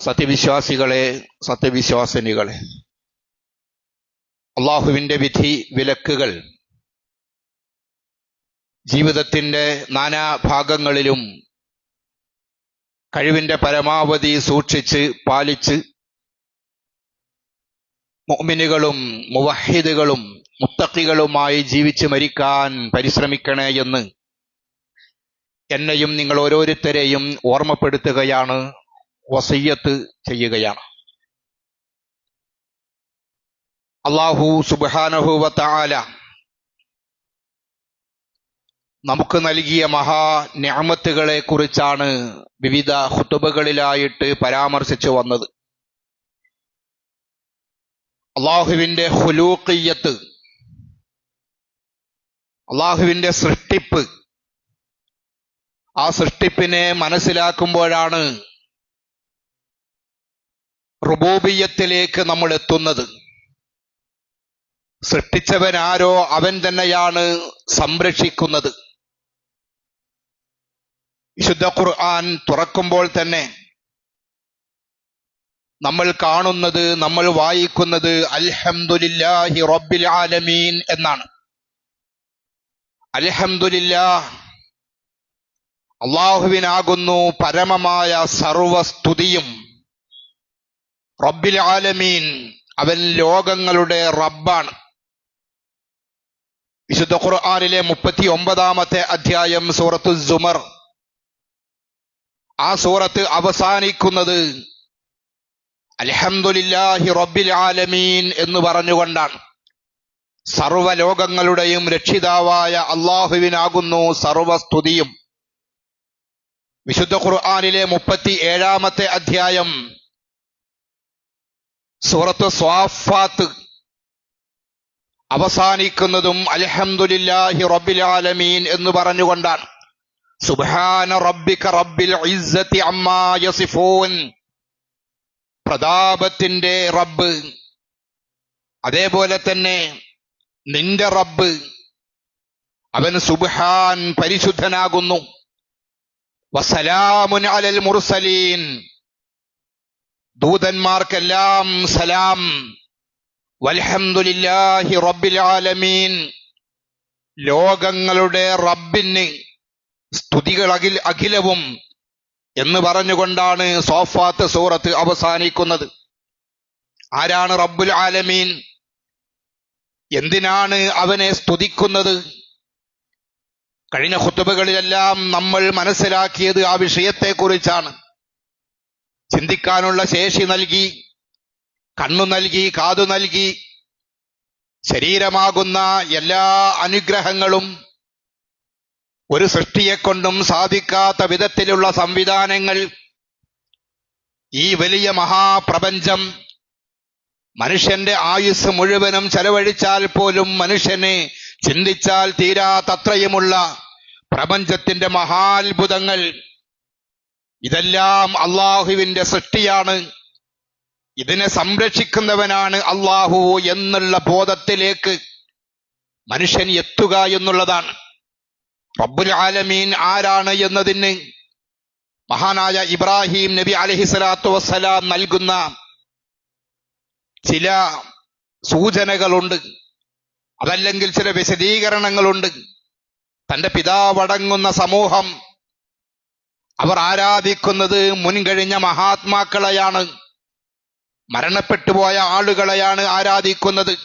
സത്യവിശ്വാസികളെ സത്യവിശ്വാസിനികളെ. അള്ളാഹുവിന്റെ വിധി വിലക്കുകൾ. ജീവിതത്തിന്റെ നാനാ ഭാഗങ്ങളിലും കഴിവിന്റെ പരമാവധി സൂക്ഷിച്ച് പാലിച്ച് മുഅ്മിനുകളും മുവഹിദുകളും മുത്തക്കികളുമായി ജീവിച്ച് മരിക്കാൻ പരിശ്രമിക്കണേ എന്ന് എന്നെയും നിങ്ങൾ ഓരോരുത്തരെയും ഓർമ്മപ്പെടുത്തുകയാണ്. വസയ്യത്ത് ചെയ്യുകയാണ്. അള്ളാഹു സുബാനഹുവത്താല നമുക്ക് നൽകിയ മഹാ ഞാമത്തുകളെ കുറിച്ചാണ് വിവിധ ഹുത്തുബകളിലായിട്ട് പരാമർശിച്ചു വന്നത്. അള്ളാഹുവിന്റെ ഹുലൂക്കിയത്ത് അള്ളാഹുവിന്റെ സൃഷ്ടിപ്പ് ആ സൃഷ്ടിപ്പിനെ മനസ്സിലാക്കുമ്പോഴാണ് റുബൂബിയത്തിലേക്ക് നമ്മൾ എത്തുന്നത്. സൃഷ്ടിച്ചവൻ ആരോ അവൻ തന്നെയാണ് സംരക്ഷിക്കുന്നത്. വിശുദ്ധ ഖുർആൻ തുറക്കുമ്പോൾ തന്നെ നമ്മൾ കാണുന്നത് നമ്മൾ വായിക്കുന്നത് അൽഹംദുലില്ലാഹി റബ്ബിൽ ആലമീൻ എന്നാണ്. അൽഹംദുലില്ലാ അള്ളാഹുവിനാകുന്നു പരമമായ സർവസ്തുതിയും. റബ്ബിൽ ആലമീൻ. അവൻ ലോകങ്ങളുടെ റബ്ബാണ്. വിശുദ്ധ ഖുർആാനിലെ മുപ്പത്തി ഒമ്പതാമത്തെ അധ്യായം സൂറത്തു സുമർ. ആ സൂറത്ത് അവസാനിക്കുന്നത് അലഹമുല്ലാഹി റബ്ബിൽ ആലമീൻ എന്ന് പറഞ്ഞുകൊണ്ടാണ്. സർവലോകങ്ങളുടെയും രക്ഷിതാവായ അള്ളാഹുവിനാകുന്നു സർവസ്തുതിയും. വിശുദ്ധ ഖുർആാനിലെ മുപ്പത്തി ഏഴാമത്തെ അധ്യായം സൂറത്ത് സ്വാഫാത്ത് അവസാനിക്കുന്നതും അലഹമുല്ലാഹി റബ്ബിൽ ആലമീൻ എന്ന് പറഞ്ഞുകൊണ്ടാണ്. സുബാന റബ്ബിക റബ്ബിൽ പ്രതാപത്തിന്റെ റബ്ബ്. അതേപോലെ തന്നെ നിന്റെ റബ്ബ്. അവൻ സുബാൻ പരിശുദ്ധനാകുന്നു. വസലാമുൻ അലൽ മുർസലീൻ. ദൂതന്മാർക്കെല്ലാം സലാം. വൽഹംദുലില്ലാഹി റബ്ബിൽ ആലമീൻ. ലോകങ്ങളുടെ റബ്ബിന് സ്തുതികൾ അഖിൽ അഖിലവും എന്ന് പറഞ്ഞുകൊണ്ടാണ് സോഫാത്ത് സൂറത്ത് അവസാനിക്കുന്നത്. ആരാണ് റബ്ബുൽ ആലമീൻ? എന്തിനാണ് അവനെ സ്തുതിക്കുന്നത്? കഴിഞ്ഞ ഹുത്തുബകളിലെല്ലാം നമ്മൾ മനസ്സിലാക്കിയത് ആ വിഷയത്തെക്കുറിച്ചാണ്. ചിന്തിക്കാനുള്ള ശേഷി നൽകി കണ്ണു നൽകി കാതു നൽകി ശരീരമാകുന്ന എല്ലാ അനുഗ്രഹങ്ങളും ഒരു സൃഷ്ടിയെക്കൊണ്ടും സാധിക്കാത്ത വിധത്തിലുള്ള സംവിധാനങ്ങൾ ഈ വലിയ മഹാപ്രപഞ്ചം മനുഷ്യന്റെ ആയുസ് മുഴുവനും ചെലവഴിച്ചാൽ പോലും മനുഷ്യനെ ചിന്തിച്ചാൽ തീരാത്തത്രയുമുള്ള പ്രപഞ്ചത്തിന്റെ മഹാത്ഭുതങ്ങൾ ഇതെല്ലാം അള്ളാഹുവിന്റെ സൃഷ്ടിയാണ്. ഇതിനെ സംരക്ഷിക്കുന്നവനാണ് അള്ളാഹു എന്നുള്ള ബോധത്തിലേക്ക് മനുഷ്യൻ എത്തുക എന്നുള്ളതാണ്. റബ്ബുൽ ആലമീൻ ആരാണ് എന്നതിന് മഹാനായ ഇബ്രാഹിം നബി അലഹിസ്വലാത്തു വസ്സലാം നൽകുന്ന ചില സൂചനകളുണ്ട്. അതല്ലെങ്കിൽ ചില വിശദീകരണങ്ങളുണ്ട്. തന്റെ പിതാവടങ്ങുന്ന സമൂഹം അവർ ആരാധിക്കുന്നത് മുൻകഴിഞ്ഞ മഹാത്മാക്കളെയാണ്. മരണപ്പെട്ടുപോയ ആളുകളെയാണ് ആരാധിക്കുന്നത്.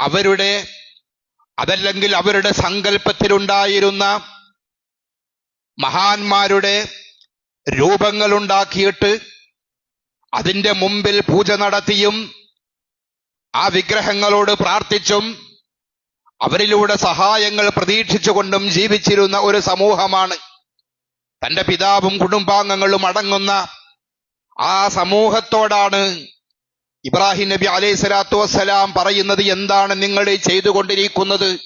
അവരുടെ അതല്ലെങ്കിൽ അവരുടെ സങ്കല്പത്തിലുണ്ടായിരുന്ന മഹാന്മാരുടെ രൂപങ്ങളുണ്ടാക്കിയിട്ട് അതിന്റെ മുമ്പിൽ പൂജ നടത്തിയും ആ വിഗ്രഹങ്ങളോട് പ്രാർത്ഥിച്ചും അവരിലൂടെ സഹായങ്ങൾ പ്രതീക്ഷിച്ചുകൊണ്ടും ജീവിച്ചിരുന്ന ഒരു സമൂഹമാണ്. തന്റെ പിതാവും കുടുംബാംഗങ്ങളും അടങ്ങുന്ന ആ സമൂഹത്തോടാണ് ഇബ്രാഹിം നബി അലൈഹി സ്വലാത്തു വസ്സലാം പറയുന്നത്. എന്താണ് നിങ്ങൾ ചെയ്തുകൊണ്ടിരിക്കുന്നത്?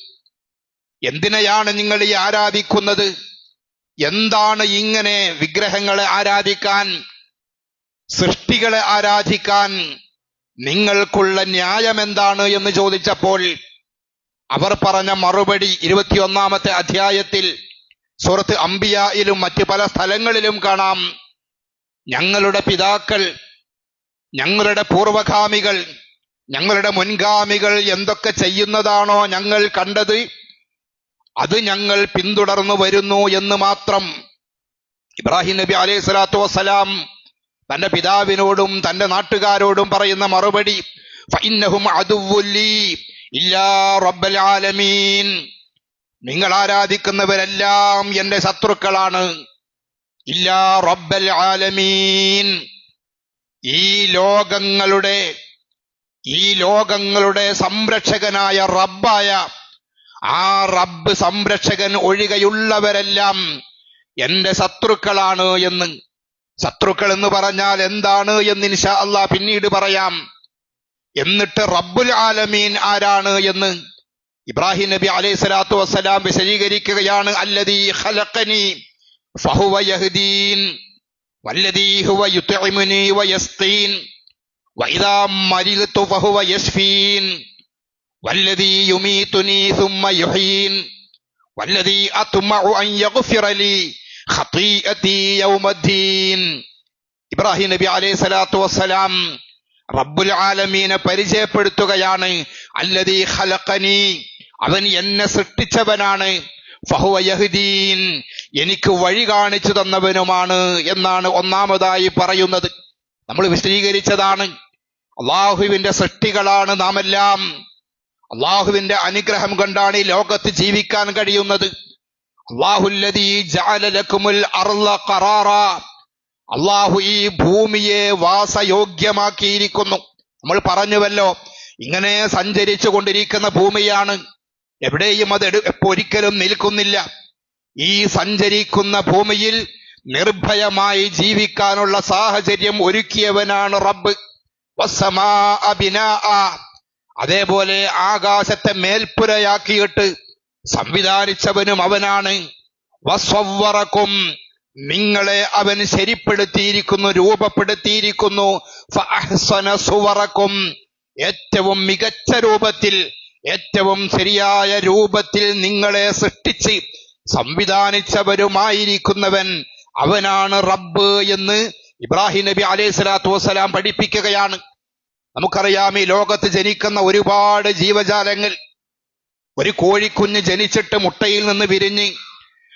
എന്തിനെയാണ് നിങ്ങൾ ഈ ആരാധിക്കുന്നത്? എന്താണ് ഇങ്ങനെ വിഗ്രഹങ്ങളെ ആരാധിക്കാൻ സൃഷ്ടികളെ ആരാധിക്കാൻ നിങ്ങൾക്കുള്ള ന്യായം എന്താണ് എന്ന് ചോദിച്ചപ്പോൾ അവർ പറഞ്ഞ മറുപടി ഇരുപത്തിയൊന്നാമത്തെ അധ്യായത്തിൽ സുഹൃത്ത് അംബിയയിലും മറ്റു പല സ്ഥലങ്ങളിലും കാണാം. ഞങ്ങളുടെ പിതാക്കൾ ഞങ്ങളുടെ പൂർവഗാമികൾ ഞങ്ങളുടെ മുൻഗാമികൾ എന്തൊക്കെ ചെയ്യുന്നതാണോ ഞങ്ങൾ കണ്ടത് അത് ഞങ്ങൾ പിന്തുടർന്നു വരുന്നു എന്ന് മാത്രം. ഇബ്രാഹിം നബി അലൈഹി സ്വലാത്തു വസ്സലാം തന്റെ പിതാവിനോടും തന്റെ നാട്ടുകാരോടും പറയുന്ന മറുപടി ഫഇന്നഹും അതുവുല്ലി ഇല്ലാ റബ്ബൽ ആലമീൻ. നിങ്ങൾ ആരാധിക്കുന്നവരെല്ലാം എന്റെ ശത്രുക്കളാണ്. ഇല്ലാ റബ്ബൽ ആലമീൻ. ഈ ലോകങ്ങളുടെ ഈ ലോകങ്ങളുടെ സംരക്ഷകനായ റബ്ബായ ആ റബ്ബ് സംരക്ഷകൻ ഒഴികെയുള്ളവരെല്ലാം എന്റെ ശത്രുക്കളാണ് എന്ന്. ശത്രുക്കൾ എന്ന് പറഞ്ഞാൽ എന്താണ് എന്ന് ഇൻഷാ അള്ളാഹ് പിന്നീട് പറയാം. എന്നിട്ട് റബ്ബുൽ ആലമീൻ ആരാണ് എന്ന്. ഇബ്രാഹിം നബി അലൈഹി സ്വലാത്തു വസ്സലാം വിശദീകരിക്കുകയാണ് അല്ലദീ ഖലഖനി ഫഹുവ യഹ്ദീൻ വല്ലദീ ഹുവ യുത്ഇമുനി വയസ്തീൻ വഇദാ മരിൽതു ഫഹുവ യസ്ഫീൻ വല്ലദീ യുമീതുനി ثم യുഹീൻ വല്ലദീ അത്മഉ അൻ യഗ്ഫിറ ലീ ഖതീഅതി യൗമദ്ദീൻ. ഇബ്രാഹിം നബി അലൈഹി സ്വലാത്തു വസ്സലാം റബ്ബുൽ ആലമീനെ പരിചയപ്പെടുത്തുകയാണ് അല്ലദീ ഖലഖനി അവൻ എന്നെ സൃഷ്ടിച്ചവനാണ്. ഫഹുവ യഹ്ദീൻ. എനിക്ക് വഴി കാണിച്ചു തന്നവനുമാണ് എന്നാണ് ഒന്നാമതായി പറയുന്നത്. നമ്മൾ വിശദീകരിച്ചതാണ്. അള്ളാഹുവിന്റെ സൃഷ്ടികളാണ് നാം എല്ലാം അള്ളാഹുവിന്റെ അനുഗ്രഹം കൊണ്ടാണ് ഈ ലോകത്ത് ജീവിക്കാൻ കഴിയുന്നത്. അള്ളാഹു ഈ ഭൂമിയെ വാസയോഗ്യമാക്കിയിരിക്കുന്നു. നമ്മൾ പറഞ്ഞുവല്ലോ ഇങ്ങനെ സഞ്ചരിച്ചു കൊണ്ടിരിക്കുന്ന ഭൂമിയാണ്. എവിടെയും അത് ഒരിക്കലും നിൽക്കുന്നില്ല. ഈ സഞ്ചരിക്കുന്ന ഭൂമിയിൽ നിർഭയമായി ജീവിക്കാനുള്ള സാഹചര്യം ഒരുക്കിയവനാണ് റബ്ബ്. അതേപോലെ ആകാശത്തെ മേൽപ്പുരയാക്കിയിട്ട് സംവിധാനിച്ചവനും അവനാണ്. വസ്വറക്കും നിങ്ങളെ അവൻ ശരിപ്പെടുത്തിയിരിക്കുന്നു രൂപപ്പെടുത്തിയിരിക്കുന്നു. ഏറ്റവും മികച്ച രൂപത്തിൽ ഏറ്റവും ശരിയായ രൂപത്തിൽ നിങ്ങളെ സൃഷ്ടിച്ച് സംവിധാനിച്ചവരുമായിരിക്കുന്നവൻ അവനാണ് റബ്ബ് എന്ന് ഇബ്രാഹിം നബി അലൈഹി സ്വലാത്തു വസ്സലാം പഠിപ്പിക്കുകയാണ്. നമുക്കറിയാം ഈ ലോകത്ത് ജനിക്കുന്ന ഒരുപാട് ജീവജാലങ്ങൾ ഒരു കോഴിക്കുഞ്ഞ് ജനിച്ചിട്ട് മുട്ടയിൽ നിന്ന് വിരിഞ്ഞ്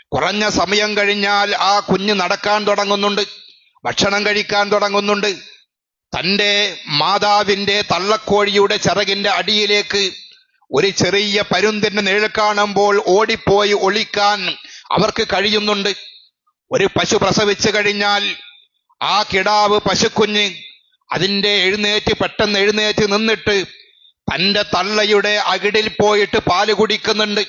കുറഞ്ഞ സമയം കഴിഞ്ഞാൽ ആ കുഞ്ഞ് നടക്കാൻ തുടങ്ങുന്നുണ്ട് ഭക്ഷണം കഴിക്കാൻ തുടങ്ങുന്നുണ്ട്. തന്റെ മാതാവിന്റെ തള്ളക്കോഴിയുടെ ചിറകിന്റെ അടിയിലേക്ക് ഒരു ചെറിയ പരുന്തിന്റെ നിഴൽ കാണുമ്പോൾ ഓടിപ്പോയി ഒളിക്കാൻ അവർക്ക് കഴിയുന്നുണ്ട്. ഒരു പശു പ്രസവിച്ചു കഴിഞ്ഞാൽ ആ കിടാവ് പശുക്കുഞ്ഞ് അതിന്റെ എഴുന്നേറ്റ് പെട്ടെന്ന് എഴുന്നേറ്റ് നിന്നിട്ട് തന്റെ തള്ളയുടെ അകിടിൽ പോയിട്ട് പാൽ കുടിക്കുന്നുണ്ട്.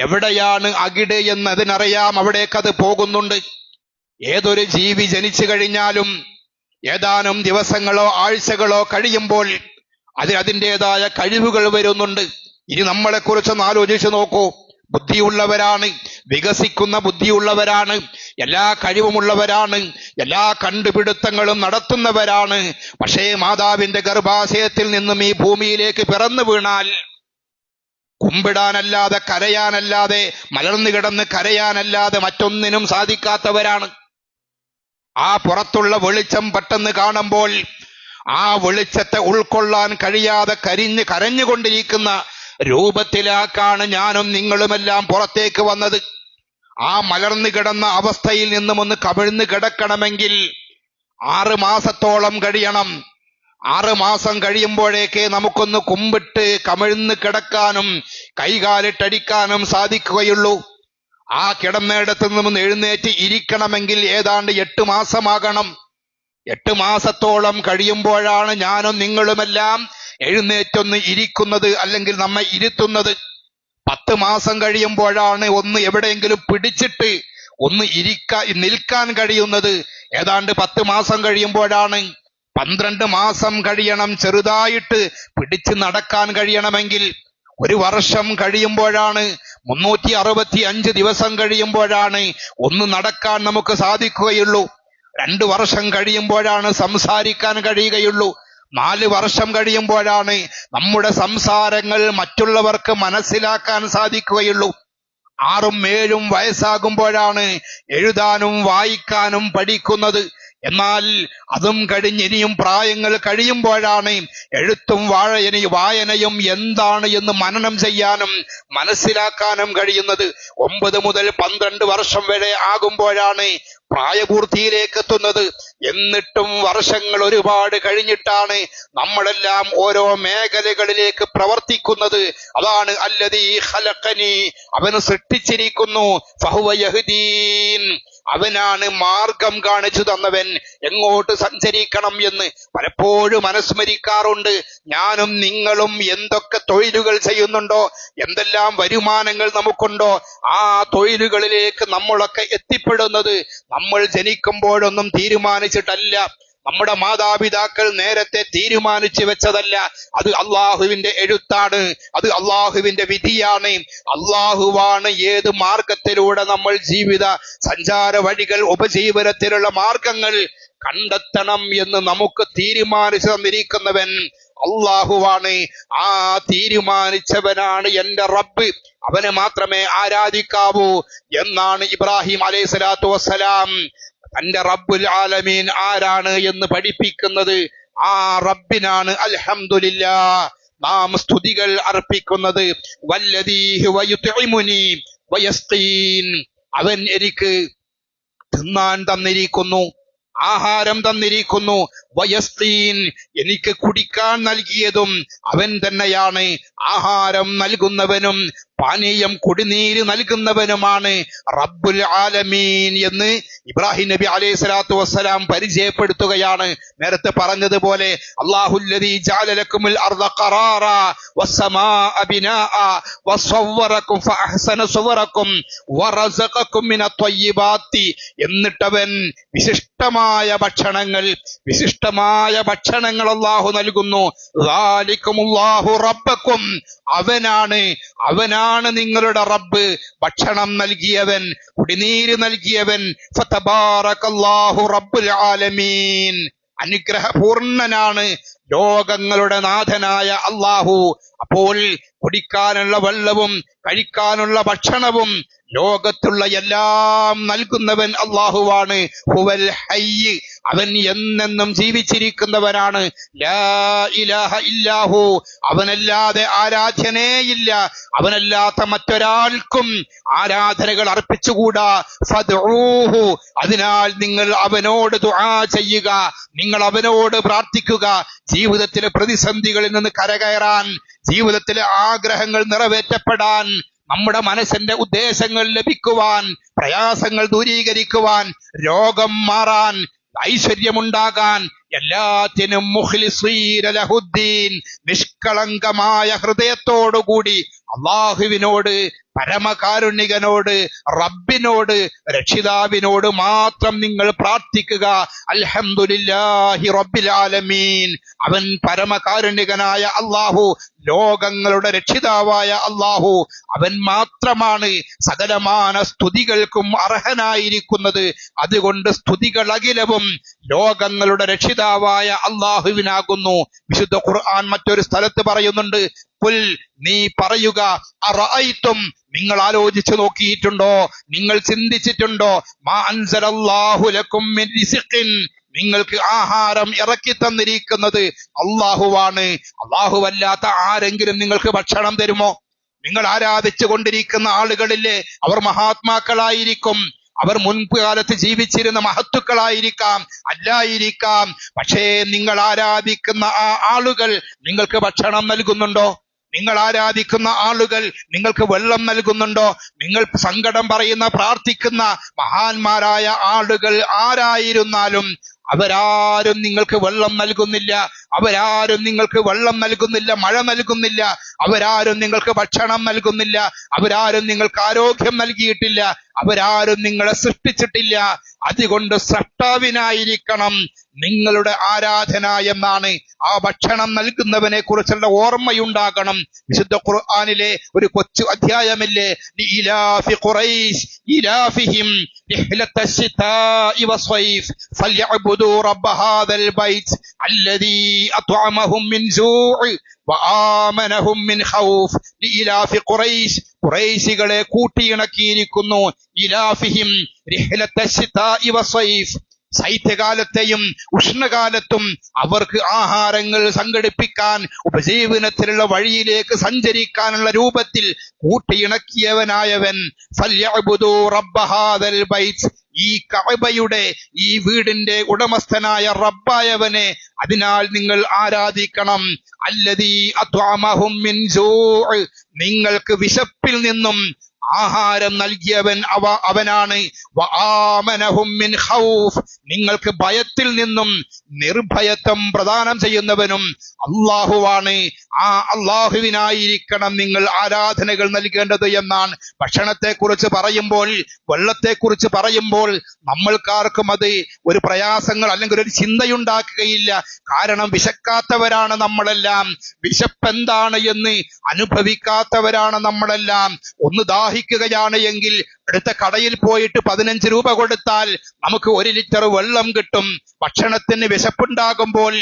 എവിടെയാണ് അകിട് എന്നതിനറിയാം അവിടേക്ക് അത് പോകുന്നുണ്ട്. ഏതൊരു ജീവി ജനിച്ചു കഴിഞ്ഞാലും ഏതാനും ദിവസങ്ങളോ ആഴ്ചകളോ കഴിയുമ്പോൾ അതിന് അതിന്റെതായ കഴിവുകൾ വരുന്നുണ്ട്. ഇനി നമ്മളെ കുറിച്ച് ആലോചിച്ചു നോക്കൂ. ബുദ്ധിയുള്ളവരാണ് വികസിക്കുന്ന ബുദ്ധിയുള്ളവരാണ് എല്ലാ കഴിവുമുള്ളവരാണ് എല്ലാ കണ്ടുപിടുത്തങ്ങളും നടത്തുന്നവരാണ്. പക്ഷേ മാതാവിന്റെ ഗർഭാശയത്തിൽ നിന്നും ഈ ഭൂമിയിലേക്ക് പിറന്നു വീണാൽ കുമ്പിടാനല്ലാതെ കരയാനല്ലാതെ മലർന്നു കിടന്ന് കരയാനല്ലാതെ മറ്റൊന്നിനും സാധിക്കാത്തവരാണ്. ആ പുറത്തുള്ള വെളിച്ചം പെട്ടെന്ന് കാണുമ്പോൾ ആ വെളിച്ചത്തെ ഉൾക്കൊള്ളാൻ കഴിയാതെ കരിഞ്ഞ് കരഞ്ഞുകൊണ്ടിരിക്കുന്ന രൂപത്തിലാക്കാണ് ഞാനും നിങ്ങളുമെല്ലാം പുറത്തേക്ക് വന്നത്. ആ മലർന്നു കിടന്ന അവസ്ഥയിൽ നിന്നും ഒന്ന് കവിഴ്ന്നു കിടക്കണമെങ്കിൽ ആറ് മാസത്തോളം കഴിയണം. ആറ് മാസം കഴിയുമ്പോഴേക്ക് നമുക്കൊന്ന് കുമ്പിട്ട് കമിഴ്ന്ന് കിടക്കാനും കൈകാലിട്ടടിക്കാനും സാധിക്കുകയുള്ളൂ. ആ കിടന്നയിടത്ത് നിന്നും എഴുന്നേറ്റ് ഇരിക്കണമെങ്കിൽ ഏതാണ്ട് എട്ട് മാസമാകണം. എട്ട് മാസത്തോളം കഴിയുമ്പോഴാണ് ഞാനും നിങ്ങളുമെല്ലാം എഴുന്നേറ്റൊന്ന് ഇരിക്കുന്നത് അല്ലെങ്കിൽ നമ്മെ ഇരുത്തുന്നത്. പത്ത് മാസം കഴിയുമ്പോഴാണ് ഒന്ന് എവിടെയെങ്കിലും പിടിച്ചിട്ട് ഒന്ന് ഇരിക്ക നിൽക്കാൻ കഴിയുന്നത്. ഏതാണ്ട് പത്ത് മാസം കഴിയുമ്പോഴാണ് പന്ത്രണ്ട് മാസം കഴിയണം ചെറുതായിട്ട് പിടിച്ചു നടക്കാൻ കഴിയണമെങ്കിൽ. ഒരു വർഷം കഴിയുമ്പോഴാണ് മുന്നൂറ്റി അറുപത്തി അഞ്ച് ദിവസം കഴിയുമ്പോഴാണ് ഒന്ന് നടക്കാൻ നമുക്ക് സാധിക്കുകയുള്ളൂ. രണ്ട് വർഷം കഴിയുമ്പോഴാണ് സംസാരിക്കാൻ കഴിയുകയുള്ളൂ. നാല് വർഷം കഴിയുമ്പോഴാണ് നമ്മുടെ സംസാരങ്ങൾ മറ്റുള്ളവർക്ക് മനസ്സിലാക്കാൻ സാധിക്കുകയുള്ളൂ. ആറും ഏഴും വയസ്സാകുമ്പോഴാണ് എഴുതാനും വായിക്കാനും പഠിക്കുന്നത്. എന്നാൽ അതും കഴിഞ്ഞ് ഇനിയും പ്രായങ്ങൾ കഴിയുമ്പോഴാണ് എഴുത്തും വാഴയനി വായനയും എന്താണ് എന്ന് മനനം ചെയ്യാനും മനസ്സിലാക്കാനും കഴിയുന്നത്. ഒമ്പത് മുതൽ പന്ത്രണ്ട് വർഷം വരെ ആകുമ്പോഴാണ് പ്രായപൂർത്തിയിലേക്ക് എത്തുന്നത് എന്നിട്ടും വർഷങ്ങൾ ഒരുപാട് കഴിഞ്ഞിട്ടാണ് നമ്മളെല്ലാം ഓരോ മേഖലകളിലേക്ക് പ്രവർത്തിക്കുന്നത്. അതാണ് അല്ലതീ ഖലഖനി. അവന് സൃഷ്ടിച്ചിരിക്കുന്നു. ഫഹുവ യഹ്ദീൻ. അവനാണ് മാർഗം കാണിച്ചു തന്നവൻ. എങ്ങോട്ട് സഞ്ചരിക്കണം എന്ന് പലപ്പോഴും മനസ്മരിക്കാറുണ്ട് ഞാനും നിങ്ങളും എന്തൊക്കെ തൊഴിലുകൾ ചെയ്യുന്നുണ്ടോ? എന്തെല്ലാം വരുമാനങ്ങൾ നമുക്കുണ്ടോ? ആ തൊഴിലുകളിലേക്ക് നമ്മളൊക്കെ എത്തിപ്പെടുന്നത് നമ്മൾ ജനിക്കുമ്പോഴൊന്നും തീരുമാനിച്ചിട്ടല്ല. നമ്മുടെ മാതാപിതാക്കൾ നേരത്തെ തീരുമാനിച്ചു വെച്ചതല്ല. അത് അള്ളാഹുവിന്റെ എഴുത്താണ്. അത് അള്ളാഹുവിന്റെ വിധിയാണ്. അള്ളാഹുവാണ് ഏത് മാർഗത്തിലൂടെ നമ്മൾ ജീവിത സഞ്ചാര വഴികൾ ഉപജീവനത്തിലുള്ള മാർഗങ്ങൾ കണ്ടെത്തണം എന്ന് നമുക്ക് തീരുമാനിച്ചു തന്നിരിക്കുന്നവൻ അള്ളാഹുവാണ്. ആ തീരുമാനിച്ചവനാണ് എന്റെ റബ്ബ്. അവനെ മാത്രമേ ആരാധിക്കാവൂ എന്നാണ് ഇബ്രാഹിം അലൈഹി സ്വലാത്തു വസ്സലാം. തന്റെ റബ്ബുൽ ആലമീൻ ആരാണ് എന്ന് പഠിപ്പിക്കുന്നത്? ആ റബ്ബിനാണ് അൽഹംദുലില്ല. നാം സ്തുതികൾ അർപ്പിക്കുന്നത്. അവൻ എനിക്ക് തിന്നാൻ തന്നിരിക്കുന്നു ആഹാരം തന്നിരിക്കുന്നു. വയസ്തീൻ എനിക്ക് കുടിക്കാൻ നൽകിയതും അവൻ തന്നെയാണ്. ആഹാരം നൽകുന്നവനും പാനീയം കുടിനീര് നൽകുന്നവനുമാണ് റബ്ബുൽ ആലമീൻ എന്ന് ഇബ്രാഹിം നബി അലൈഹി സ്വലാത്തു വസ്സലാം പരിചയപ്പെടുത്തുകയാണ്. നേരത്തെ പറഞ്ഞതുപോലെ അള്ളാഹുല്ലദീ എന്നിട്ടവൻ വിശിഷ്ടമായ ഭക്ഷണങ്ങൾ വിശിഷ്ടമായ ഭക്ഷണങ്ങൾ അള്ളാഹു നൽകുന്നു. റബ്ബക്കും അവനാണ് അവനാണ് നിങ്ങളുടെ റബ്ബ്. ഭക്ഷണം നൽകിയവൻ കുടിനീര് നൽകിയവൻ. ആലമീൻ. അനുഗ്രഹപൂർണനാണ് ലോകങ്ങളുടെ നാഥനായ അള്ളാഹു അപ്പോൾ കുടിക്കാനുള്ള വെള്ളവും കഴിക്കാനുള്ള ഭക്ഷണവും ലോകത്തുള്ള എല്ലാം നൽകുന്നവൻ അള്ളാഹുവാണ് ഹുവൽ ഹയ്യ് അവൻ എന്നെന്നും ജീവിച്ചിരിക്കുന്നവനാണ് ഇല്ലാഹു. അവനല്ലാതെ ആരാധ്യനേയില്ല. അവനല്ലാത്ത മറ്റൊരാൾക്കും ആരാധനകൾ അർപ്പിച്ചുകൂടാ. അതിനാൽ നിങ്ങൾ അവനോട് ദുആ ചെയ്യുക. നിങ്ങൾ അവനോട് പ്രാർത്ഥിക്കുക. ജീവിതത്തിലെ പ്രതിസന്ധികളിൽ നിന്ന് കരകയറാൻ ജീവിതത്തിലെ ആഗ്രഹങ്ങൾ നിറവേറ്റപ്പെടാൻ നമ്മുടെ മനസ്സിന്റെ ഉദ്ദേശങ്ങൾ ലഭിക്കുവാൻ പ്രയാസങ്ങൾ ദൂരീകരിക്കുവാൻ രോഗം മാറാൻ ഐശ്വര്യമുണ്ടാകാൻ എല്ലാത്തിനും നിഷ്കളങ്കമായ ഹൃദയത്തോടുകൂടി അള്ളാഹുവിനോട് പരമകാരുണികനോട് റബ്ബിനോട് രക്ഷിതാവിനോട് മാത്രം നിങ്ങൾ പ്രാർത്ഥിക്കുക. അൽഹംദുലില്ലാഹി റബ്ബിൽ ആലമീൻ. അവൻ പരമകാരുണികനായ അള്ളാഹു ലോകങ്ങളുടെ രക്ഷിതാവായ അള്ളാഹു. അവൻ മാത്രമാണ് സകലമാന സ്തുതികൾക്കും അർഹനായിരിക്കുന്നത്. അതുകൊണ്ട് സ്തുതികൾ അഖിലവും ലോകങ്ങളുടെ രക്ഷിതാവായ അള്ളാഹുവിനാകുന്നു. വിശുദ്ധ ഖുർആൻ മറ്റൊരു സ്ഥലത്ത് പറയുന്നുണ്ട്. പുൽ നീ പറയുക അറഅയ്തും നിങ്ങൾ ആലോചിച്ചു നോക്കിയിട്ടുണ്ടോ? നിങ്ങൾ ചിന്തിച്ചിട്ടുണ്ടോ? മാ ലക്കും മിൻ റിസ്ഖിൻ. നിങ്ങൾക്ക് ആഹാരം ഇറക്കി തന്നിരിക്കുന്നത് അള്ളാഹുവാണ്. അള്ളാഹുവല്ലാത്ത ആരെങ്കിലും നിങ്ങൾക്ക് ഭക്ഷണം തരുമോ? നിങ്ങൾ ആരാധിച്ചു കൊണ്ടിരിക്കുന്ന ആളുകളില്ലേ? അവർ മഹാത്മാക്കളായിരിക്കും. അവർ മുൻകാലത്ത് ജീവിച്ചിരുന്ന മഹത്തുക്കളായിരിക്കാം അല്ലായിരിക്കാം. പക്ഷേ നിങ്ങൾ ആരാധിക്കുന്ന ആ ആളുകൾ നിങ്ങൾക്ക് ഭക്ഷണം നൽകുന്നുണ്ടോ? നിങ്ങൾ ആരാധിക്കുന്ന ആളുകൾ നിങ്ങൾക്ക് വെള്ളം നൽകുന്നുണ്ടോ? നിങ്ങൾ സങ്കടം പറയുന്ന പ്രാർത്ഥിക്കുന്ന മഹാന്മാരായ ആളുകൾ ആരായിരുന്നാലും അവരാരും നിങ്ങൾക്ക് വെള്ളം നൽകുന്നില്ല. അവരാരും നിങ്ങൾക്ക് വെള്ളം നൽകുന്നില്ല മഴ നൽകുന്നില്ല അവരാരും നിങ്ങൾക്ക് ഭക്ഷണം നൽകുന്നില്ല അവരാരും നിങ്ങൾക്ക് ആരോഗ്യം നൽകിയിട്ടില്ല അവരാരും നിങ്ങളെ സൃഷ്ടിച്ചിട്ടില്ല അതുകൊണ്ട് സൃഷ്ടാവിനായിരിക്കണം നിങ്ങളുടെ ആരാധന എന്നാണ് ആ ഭക്ഷണം നൽകുന്നവനെ കുറിച്ചുള്ള ഓർമ്മയുണ്ടാകണം വിശുദ്ധ ഖുർആനിലെ ഒരു കൊച്ചു അധ്യായമില്ലേ ഇലാഫി ഖുറൈശ് ഇലാഫിഹിം رحلة الشتاء والصيف فليعبدوا رب هذا البيت الذي അത്വഅമഹും മിൻ സൂഇ വആമനഹും മിൻ ഖൗഫ് ലിഇലാഫി ഖുറൈശ് ഖുറൈശികളെ കൂട്ടിയിണക്കിയിരിക്കുന്നു. ഇലാഫിഹിം റിഹ്ലത ശിതാഇ വസൈഫ്. ശൈത്യകാലത്തെയും ഉഷ്ണകാലത്തും അവർക്ക് ആഹാരങ്ങൾ സംഘടിപ്പിക്കാൻ ഉപജീവനത്തിലുള്ള വഴിയിലേക്ക് സഞ്ചരിക്കാനുള്ള രൂപത്തിൽ കൂട്ടിയിണക്കിയവനായവൻ. ഈ കഅബയുടെ ഈ വീടിന്റെ ഉടമസ്ഥനായ റബ്ബായവനെ അതിനാൽ നിങ്ങൾ ആരാധിക്കണം. അല്ലതീ നിങ്ങൾക്ക് വിശപ്പിൽ നിന്നും ആഹാരം നൽകിയവൻ അവ അവനാണ്. നിങ്ങൾക്ക് ഭയത്തിൽ നിന്നും നിർഭയത്വം പ്രദാനം ചെയ്യുന്നവനും അള്ളാഹുവാണ് ആ അള്ളാഹുവിനായിരിക്കണം നിങ്ങൾ ആരാധനകൾ നൽകേണ്ടത് എന്നാണ്. ഭക്ഷണത്തെ കുറിച്ച് പറയുമ്പോൾ വെള്ളത്തെ കുറിച്ച് പറയുമ്പോൾ നമ്മൾക്കാർക്കും അത് ഒരു പ്രയാസങ്ങൾ അല്ലെങ്കിൽ ഒരു ചിന്തയുണ്ടാക്കുകയില്ല. കാരണം വിശക്കാത്തവരാണ് നമ്മളെല്ലാം. വിശപ്പ് എന്താണ് എന്ന് അനുഭവിക്കാത്തവരാണ് നമ്മളെല്ലാം. ഒന്ന് ദാഹിക്കുകയാണ് എങ്കിൽ അടുത്ത കടയിൽ പോയിട്ട് പതിനഞ്ച് രൂപ കൊടുത്താൽ നമുക്ക് ഒരു ലിറ്റർ വെള്ളം കിട്ടും. ഭക്ഷണത്തിന് വിശപ്പുണ്ടാകുമ്പോൾ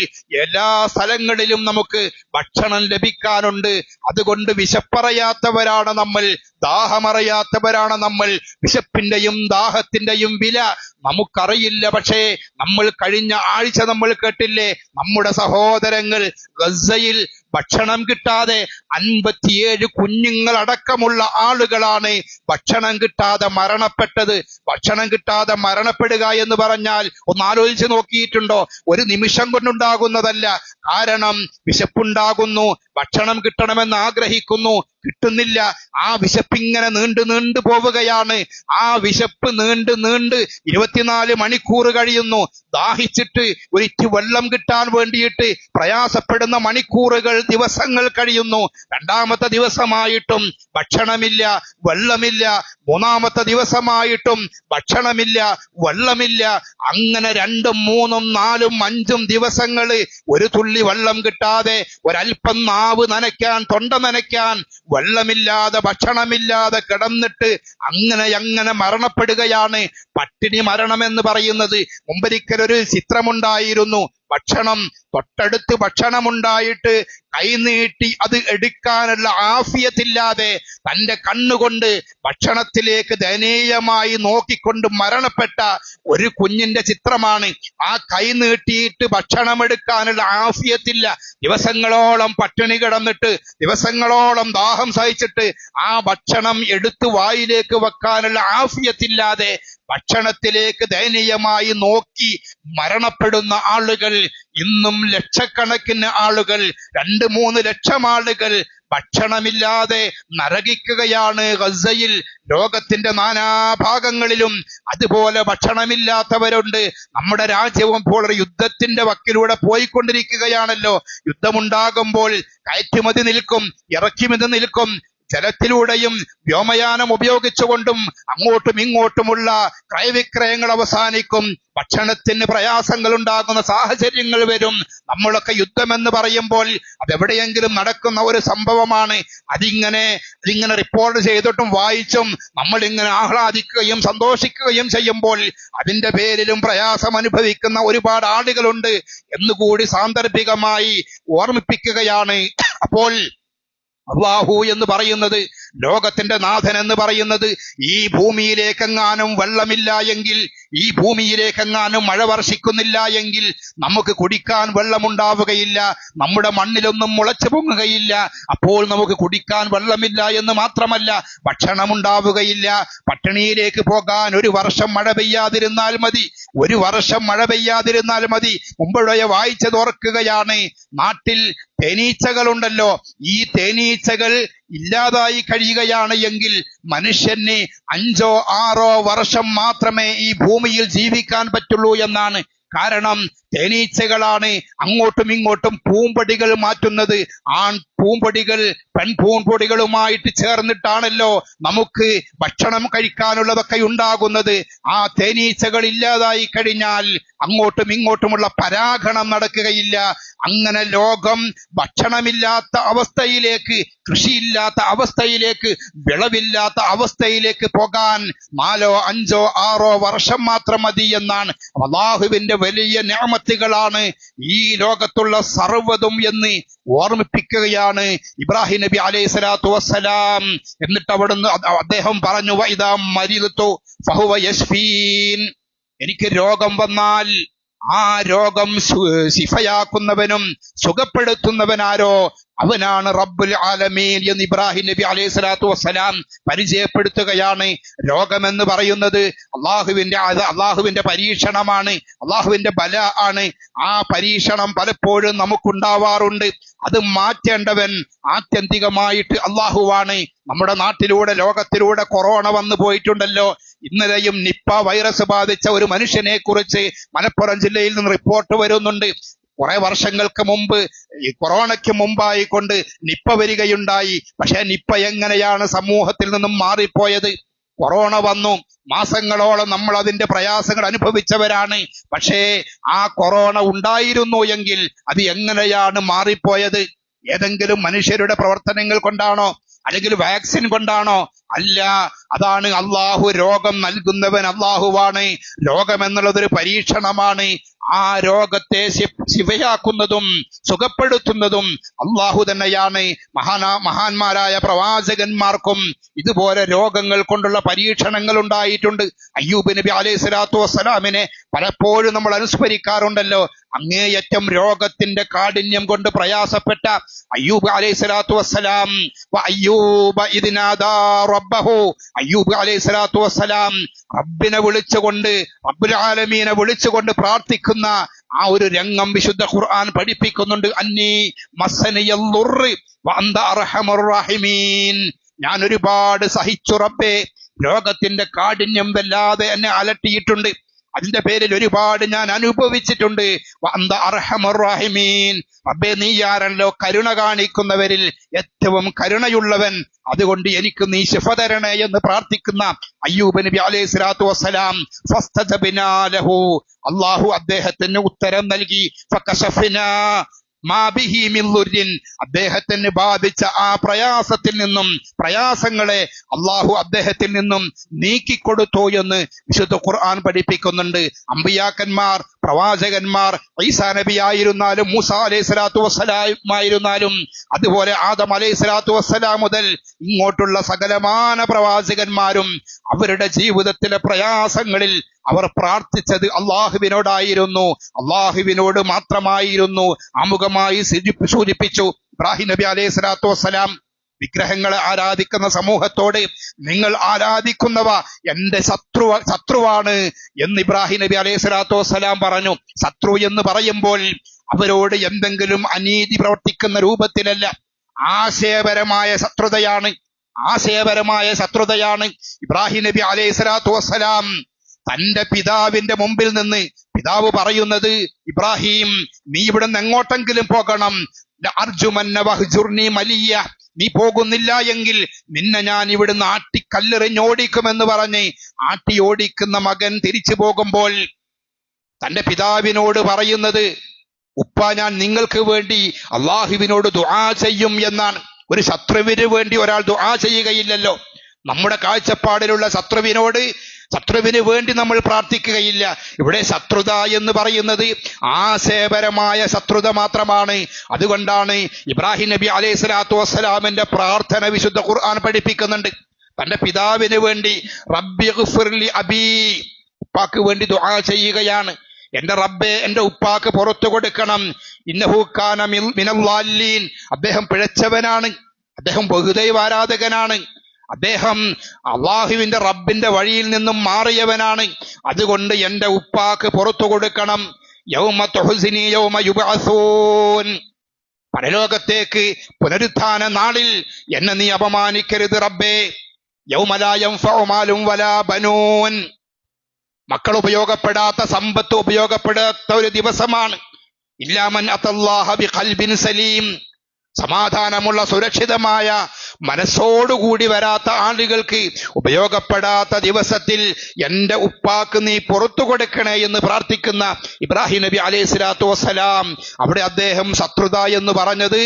എല്ലാ സ്ഥലങ്ങളിലും നമുക്ക് ഭക്ഷണം ലഭിക്കാനുണ്ട്. അതുകൊണ്ട് വിശപ്പറയാത്തവരാണ് നമ്മൾ ദാഹമറിയാത്തവരാണ് നമ്മൾ. വിശപ്പിന്റെയും ദാഹത്തിന്റെയും വില നമുക്കറിയില്ല. പക്ഷേ നമ്മൾ കഴിഞ്ഞ ആഴ്ച നമ്മൾ കേട്ടില്ലേ നമ്മുടെ സഹോദരങ്ങൾ ഗസയിൽ ഭക്ഷണം കിട്ടാതെ അൻപത്തിയേഴ് കുഞ്ഞുങ്ങൾ അടക്കമുള്ള ആളുകളാണ് ഭക്ഷണം കിട്ടാതെ മരണപ്പെട്ടത്. ഭക്ഷണം കിട്ടാതെ മരണപ്പെടുക എന്ന് പറഞ്ഞാൽ ഒന്ന് ആലോചിച്ച് നോക്കിയിട്ടുണ്ടോ? ഒരു നിമിഷം കൊണ്ടുണ്ടാകുന്നതല്ല. കാരണം വിശപ്പുണ്ടാകുന്നു ഭക്ഷണം കിട്ടണമെന്ന് ആഗ്രഹിക്കുന്നു കിട്ടുന്നില്ല. ആ വിശപ്പ് ഇങ്ങനെ നീണ്ടു നീണ്ടു പോവുകയാണ്. ആ വിശപ്പ് നീണ്ട് നീണ്ട് ഇരുപത്തിനാല് മണിക്കൂർ കഴിയുന്നു. ദാഹിച്ചിട്ട് ഒരിറ്റ് വെള്ളം കിട്ടാൻ വേണ്ടിയിട്ട് പ്രയാസപ്പെടുന്ന മണിക്കൂറുകൾ ദിവസങ്ങൾ കഴിയുന്നു. രണ്ടാമത്തെ ദിവസമായിട്ടും ഭക്ഷണമില്ല വെള്ളമില്ല. മൂന്നാമത്തെ ദിവസമായിട്ടും ഭക്ഷണമില്ല വെള്ളമില്ല. അങ്ങനെ രണ്ടും മൂന്നും നാലും അഞ്ചും ദിവസങ്ങൾ ഒരു തുള്ളി വെള്ളം കിട്ടാതെ ഒരൽപ്പം നാവ് നനയ്ക്കാൻ തൊണ്ട നനയ്ക്കാൻ വെള്ളമില്ലാതെ ഭക്ഷണമില്ലാതെ കിടന്നിട്ട് അങ്ങനെ അങ്ങനെ മരണപ്പെടുകയാണ് പട്ടിണി മരണം എന്ന് പറയുന്നത്. മുമ്പൊരിക്കൽ ഒരു ചിത്രമുണ്ടായിരുന്നു. ഭക്ഷണം തൊട്ടടുത്ത് ഭക്ഷണമുണ്ടായിട്ട് കൈനീട്ടി അത് എടുക്കാനുള്ള ആഫിയത്തില്ലാതെ തന്റെ കണ്ണുകൊണ്ട് ഭക്ഷണത്തിലേക്ക് ദയനീയമായി നോക്കിക്കൊണ്ട് മരണപ്പെട്ട ഒരു കുഞ്ഞിന്റെ ചിത്രമാണ്. ആ കൈ നീട്ടിയിട്ട് ഭക്ഷണം എടുക്കാനുള്ള ആഫിയത്തില്ല. ദിവസങ്ങളോളം പട്ടിണി കിടന്നിട്ട് ദിവസങ്ങളോളം ദാഹം സഹിച്ചിട്ട് ആ ഭക്ഷണം എടുത്തു വായിലേക്ക് വെക്കാനുള്ള ആഫിയത്തില്ലാതെ ഭക്ഷണത്തിലേക്ക് ദയനീയമായി നോക്കി മരണപ്പെടുന്ന ആളുകൾ ഇന്നും ലക്ഷക്കണക്കിന് ആളുകൾ രണ്ട് മൂന്ന് ലക്ഷം ആളുകൾ ഭക്ഷണമില്ലാതെ നരകിക്കുകയാണ് ഗസയിൽ. ലോകത്തിന്റെ നാനാഭാഗങ്ങളിലും അതുപോലെ ഭക്ഷണമില്ലാത്തവരുണ്ട്. നമ്മുടെ രാജ്യവും ഇപ്പോൾ ഒരു യുദ്ധത്തിന്റെ വക്കിലൂടെ പോയിക്കൊണ്ടിരിക്കുകയാണല്ലോ. യുദ്ധമുണ്ടാകുമ്പോൾ കയറ്റുമതി നിൽക്കും ഇറക്കുമതി നിൽക്കും. ജലത്തിലൂടെയും വ്യോമയാനം ഉപയോഗിച്ചുകൊണ്ടും അങ്ങോട്ടും ഇങ്ങോട്ടുമുള്ള ക്രയവിക്രയങ്ങൾ അവസാനിക്കും. ഭക്ഷണത്തിന് പ്രയാസങ്ങൾ ഉണ്ടാകുന്ന സാഹചര്യങ്ങൾ വരും. നമ്മളൊക്കെ യുദ്ധമെന്ന് പറയുമ്പോൾ അതെവിടെയെങ്കിലും നടക്കുന്ന ഒരു സംഭവമാണ്. അതിങ്ങനെ അതിങ്ങനെ റിപ്പോർട്ട് ചെയ്തിട്ടും വായിച്ചും നമ്മൾ ഇങ്ങനെ ആഹ്ലാദിക്കുകയും സന്തോഷിക്കുകയും ചെയ്യുമ്പോൾ അതിന്റെ പേരിലും പ്രയാസം അനുഭവിക്കുന്ന ഒരുപാട് ആളുകളുണ്ട് എന്നുകൂടി സാന്ദർഭികമായി ഓർമ്മിപ്പിക്കുകയാണ്. അപ്പോൾ അള്ളാഹു എന്ന് പറയുന്നത് ലോകത്തിന്റെ നാഥൻ എന്ന് പറയുന്നത് ഈ ഭൂമിയിലേക്കെങ്ങാനും വെള്ളമില്ല എങ്കിൽ ഈ ഭൂമിയിലേക്കെങ്ങാനും മഴ വർഷിക്കുന്നില്ല എങ്കിൽ നമുക്ക് കുടിക്കാൻ വെള്ളമുണ്ടാവുകയില്ല നമ്മുടെ മണ്ണിലൊന്നും മുളച്ചു പൊങ്ങുകയില്ല അപ്പോൾ നമുക്ക് കുടിക്കാൻ വെള്ളമില്ല എന്ന് മാത്രമല്ല ഭക്ഷണമുണ്ടാവുകയില്ല. പട്ടിണിയിലേക്ക് പോകാൻ ഒരു വർഷം മഴ പെയ്യാതിരുന്നാൽ മതി ഒരു വർഷം മഴ പെയ്യാതിരുന്നാൽ മതി. മുമ്പഴെ വായിച്ചത് ഓർക്കുകയാണ് നാട്ടിൽ തേനീച്ചകളുണ്ടല്ലോ. ഈ തേനീച്ചകൾ ഇല്ലാതായി കഴിയുകയാണ് എങ്കിൽ മനുഷ്യന് അഞ്ചോ ആറോ വർഷം മാത്രമേ ഈ ഭൂമിയിൽ ജീവിക്കാൻ പറ്റുള്ളൂ എന്നാണ്. കാരണം തേനീച്ചകളാണ് അങ്ങോട്ടും ഇങ്ങോട്ടും പൂമ്പടികൾ മാറ്റുന്നത്. ആൺ പൂമ്പടികൾ പെൺ പൂമ്പടികളുമായിട്ട് ചേർന്നിട്ടാണല്ലോ നമുക്ക് ഭക്ഷണം കഴിക്കാനുള്ളതൊക്കെ ഉണ്ടാകുന്നത്. ആ തേനീച്ചകൾ ഇല്ലാതായി കഴിഞ്ഞാൽ അങ്ങോട്ടും ഇങ്ങോട്ടുമുള്ള പരാഗണം നടക്കുകയില്ല. അങ്ങനെ ലോകം ഭക്ഷണമില്ലാത്ത അവസ്ഥയിലേക്ക് കൃഷിയില്ലാത്ത അവസ്ഥയിലേക്ക് വിളവില്ലാത്ത അവസ്ഥയിലേക്ക് പോകാൻ നാലോ അഞ്ചോ ആറോ വർഷം മാത്രം മതി എന്നാണ് അള്ളാഹുവിന്റെ വലിയ ഞാമത്തുകളാണ് ഈ ലോകത്തുള്ള സർവതും എന്ന് ഓർമ്മിപ്പിക്കുകയാണ് ഇബ്രാഹിം നബി അലൈഹി സ്വലാത്തു വസ്സലാം. എന്നിട്ട് അവിടുന്ന് അദ്ദേഹം പറഞ്ഞു വൈദാം മരിതു ഫഹുവ യഷ്ഫീൻ എനിക്ക് രോഗം വന്നാൽ ആ രോഗം ശിഫയാക്കുന്നവനും സുഖപ്പെടുത്തുന്നവനാരോ? അവനാണ് റബ്ബുൽ ആലമീൻ എന്ന് ഇബ്രാഹിം നബി അലൈഹി സ്വലാത്തു വസ്സലാം പരിചയപ്പെടുത്തുകയാണ്. രോഗമെന്ന് പറയുന്നത് അള്ളാഹുവിന്റെ അള്ളാഹുവിന്റെ പരീക്ഷണമാണ്. അള്ളാഹുവിന്റെ ബല ആണ്. ആ പരീക്ഷണം പലപ്പോഴും നമുക്കുണ്ടാവാറുണ്ട്. അത് മാറ്റേണ്ടവൻ ആത്യന്തികമായിട്ട് അള്ളാഹുവാണ്. നമ്മുടെ നാട്ടിലൂടെ ലോകത്തിലൂടെ കൊറോണ വന്നു പോയിട്ടുണ്ടല്ലോ. ഇന്നലെയും നിപ്പ വൈറസ് ബാധിച്ച ഒരു മനുഷ്യനെ കുറിച്ച് മലപ്പുറം ജില്ലയിൽ നിന്ന് റിപ്പോർട്ട് വരുന്നുണ്ട്. കുറെ വർഷങ്ങൾക്ക് മുമ്പ് ഈ കൊറോണയ്ക്ക് മുമ്പായിക്കൊണ്ട് നിപ്പ വരികയുണ്ടായി. പക്ഷെ നിപ്പ എങ്ങനെയാണ് സമൂഹത്തിൽ നിന്നും മാറിപ്പോയത്? കൊറോണ വന്നു. മാസങ്ങളോളം നമ്മൾ അതിന്റെ പ്രയാസങ്ങൾ അനുഭവിച്ചവരാണ്. പക്ഷേ ആ കൊറോണ ഉണ്ടായിരുന്നു എങ്കിൽ അത് എങ്ങനെയാണ് മാറിപ്പോയത്? ഏതെങ്കിലും മനുഷ്യരുടെ പ്രവർത്തനങ്ങൾ കൊണ്ടാണോ? അല്ലെങ്കിൽ വാക്സിൻ കൊണ്ടാണോ? അല്ല അതാണ് അള്ളാഹു രോഗം നൽകുന്നവൻ അള്ളാഹുവാണ്. രോഗം എന്നുള്ളതൊരു പരീക്ഷണമാണ്. ആ രോഗത്തെ ശിവയാക്കുന്നതും സുഖപ്പെടുത്തുന്നതും അള്ളാഹു തന്നെയാണ്. മഹാനാ മഹാന്മാരായ പ്രവാചകന്മാർക്കും ഇതുപോലെ രോഗങ്ങൾ കൊണ്ടുള്ള പരീക്ഷണങ്ങൾ ഉണ്ടായിട്ടുണ്ട്. അയ്യൂബ് നബി അലൈഹി സ്വലാത്തു വസ്സലാമിനെ പലപ്പോഴും നമ്മൾ അനുസ്മരിക്കാറുണ്ടല്ലോ. അങ്ങേയറ്റം രോഗത്തിന്റെ കാഠിന്യം കൊണ്ട് പ്രയാസപ്പെട്ട അയ്യൂബ് അലൈഹി സ്വലാത്തു വസ്സലാം അയ്യൂബ ഇദ് നാദാ റബ്ബഹു. അയ്യൂബ് അലൈഹി സ്വലാത്തു വസ്സലാം റബ്ബിനെ വിളിച്ചുകൊണ്ട് റബ്ബുൽ ആലമീനെ വിളിച്ചുകൊണ്ട് പ്രാർത്ഥിക്കുന്ന ആ ഒരു രംഗം വിശുദ്ധ ഖുർആൻ പഠിപ്പിക്കുന്നുണ്ട്. അന്നീ റഹീമീൻ. ഞാൻ ഒരുപാട് സഹിച്ചു റബ്ബേ. രോഗത്തിന്റെ കാഠിന്യം വല്ലാതെ എന്നെ അലട്ടിയിട്ടുണ്ട്. അതിന്റെ പേരിൽ ഒരുപാട് ഞാൻ അനുഭവിച്ചിട്ടുണ്ട്. റബ്ബേ നീയാരല്ലോ കരുണ കാണിക്കുന്നവരിൽ ഏറ്റവും കരുണയുള്ളവൻ. അതുകൊണ്ട് എനിക്ക് നീ ശിഫ തരണേ എന്ന് പ്രാർത്ഥിക്കുന്ന അയ്യൂബ് നബി അലൈഹി സ്വലാത്തു വസ്സലാം. അള്ളാഹു അദ്ദേഹത്തിന് ഉത്തരം നൽകി. അദ്ദേഹത്തിന് ബാധിച്ച ആ പ്രയാസത്തിൽ നിന്നും പ്രയാസങ്ങളെ അള്ളാഹു അദ്ദേഹത്തിൽ നിന്നും നീക്കിക്കൊടുത്തു എന്ന് വിശുദ്ധ ഖുർആൻ പഠിപ്പിക്കുന്നുണ്ട്. അമ്പിയാക്കന്മാർ പ്രവാചകന്മാർ ഈസാ നബി ആയിരുന്നാലും മൂസ അലൈഹി സ്വലാത്തു വസ്സലാമായിരുന്നാലും അതുപോലെ ആദം അലൈഹി സ്വലാത്തു വസ്സലാം മുതൽ ഇങ്ങോട്ടുള്ള സകലമാന പ്രവാചകന്മാരും അവരുടെ ജീവിതത്തിലെ പ്രയാസങ്ങളിൽ അവർ പ്രാർത്ഥിച്ചത് അള്ളാഹുവിനോടായിരുന്നു. അള്ളാഹുവിനോട് മാത്രമായിരുന്നു. അമുഖമായി സൂചി- സൂചിപ്പിച്ചു. ഇബ്രാഹിം നബി അലൈഹി സ്വലാത്തു വസ്സലാം വിഗ്രഹങ്ങളെ ആരാധിക്കുന്ന സമൂഹത്തോട് നിങ്ങൾ ആരാധിക്കുന്നവ? എന്റെ ശത്രു ശത്രുവാണ് എന്ന് ഇബ്രാഹിം നബി അലൈഹി സ്വലാത്തു വസ്സലാം പറഞ്ഞു. ശത്രു എന്ന് പറയുമ്പോൾ അവരോട് എന്തെങ്കിലും അനീതി പ്രവർത്തിക്കുന്ന രൂപത്തിലല്ല. ആശയപരമായ ശത്രുതയാണ്. ആശയപരമായ ശത്രുതയാണ് ഇബ്രാഹിം നബി അലൈഹി സ്വലാത്തു വസ്സലാം. തന്റെ പിതാവിന്റെ മുമ്പിൽ നിന്ന് പിതാവ് പറയുന്നത് ഇബ്രാഹിം നീ ഇവിടെ നിന്ന് എങ്ങോട്ടെങ്കിലും പോകണം. അർജുമന്ന മലിയ. നീ പോകുന്നില്ല എങ്കിൽ നിന്നെ ഞാൻ ഇവിടുന്ന് ആട്ടി കല്ലെറിഞ്ഞോടിക്കുമെന്ന് പറഞ്ഞ് ആട്ടി ഓടിക്കുന്ന മകൻ തിരിച്ചു പോകുമ്പോൾ തന്റെ പിതാവിനോട് പറയുന്നത് ഉപ്പ ഞാൻ നിങ്ങൾക്ക് വേണ്ടി അള്ളാഹുവിനോട് ദുആ ചെയ്യും എന്നാണ്. ഒരു ശത്രുവിന് വേണ്ടി ഒരാൾ ദുആ ചെയ്യുകയില്ലല്ലോ. നമ്മുടെ കാഴ്ചപ്പാടിലുള്ള ശത്രുവിനോട് ശത്രുവിന് വേണ്ടി നമ്മൾ പ്രാർത്ഥിക്കുകയില്ല. ഇവിടെ ശത്രുത എന്ന് പറയുന്നത് ആശയപരമായ ശത്രുത മാത്രമാണ്. അതുകൊണ്ടാണ് ഇബ്രാഹിം നബി അലൈഹി സ്വലാത്തു വസ്സലാമിന്റെ പ്രാർത്ഥന വിശുദ്ധ ഖുർആൻ പഠിപ്പിക്കുന്നുണ്ട്. തന്റെ പിതാവിന് വേണ്ടി റബ്ബി അബി ഉപ്പാക്ക് വേണ്ടി ദുആ ചെയ്യുകയാണ്. എന്റെ റബ്ബെ എന്റെ ഉപ്പാക്ക് പുറത്തു കൊടുക്കണം. ഇന്നഹൂക്കാന അദ്ദേഹം പിഴച്ചവനാണ്. അദ്ദേഹം ബഹുദൈവ ആരാധകനാണ് അദ്ദേഹം അള്ളാഹുവിന്റെ റബ്ബിന്റെ വഴിയിൽ നിന്നും മാറിയവനാണ്. അതുകൊണ്ട് എന്റെ ഉപ്പാക്ക് പുറത്തു കൊടുക്കണം. യൗമ യൗമ യുബഅസൂൻ. പരലോകത്തേക്ക് പുനരുത്ഥാന നാളിൽ എന്നെ നീ അപമാനിക്കരുത് റബ്ബേ. യൗമലായം ഫൗമാലും വലാ ബനൂൻ. മക്കൾ ഉപയോഗപ്പെടാത്ത സമ്പത്ത് ഉപയോഗപ്പെടാത്ത ഒരു ദിവസമാണ്. ഇല്ലാമൻ അത്തല്ലാഹ ബി ഖൽബിൻ സലീം. സമാധാനമുള്ള സുരക്ഷിതമായ മനസ്സോടുകൂടി വരാത്ത ആളുകൾക്ക് ഉപയോഗപ്പെടാത്ത ദിവസത്തിൽ എന്റെ ഉപ്പാക്ക് നീ പുറത്തു കൊടുക്കണേ എന്ന് പ്രാർത്ഥിക്കുന്ന ഇബ്രാഹിം നബി അലൈഹി സ്വലാത്തു വസ്സലാം. അവിടെ അദ്ദേഹം ശത്രുത എന്ന് പറഞ്ഞത്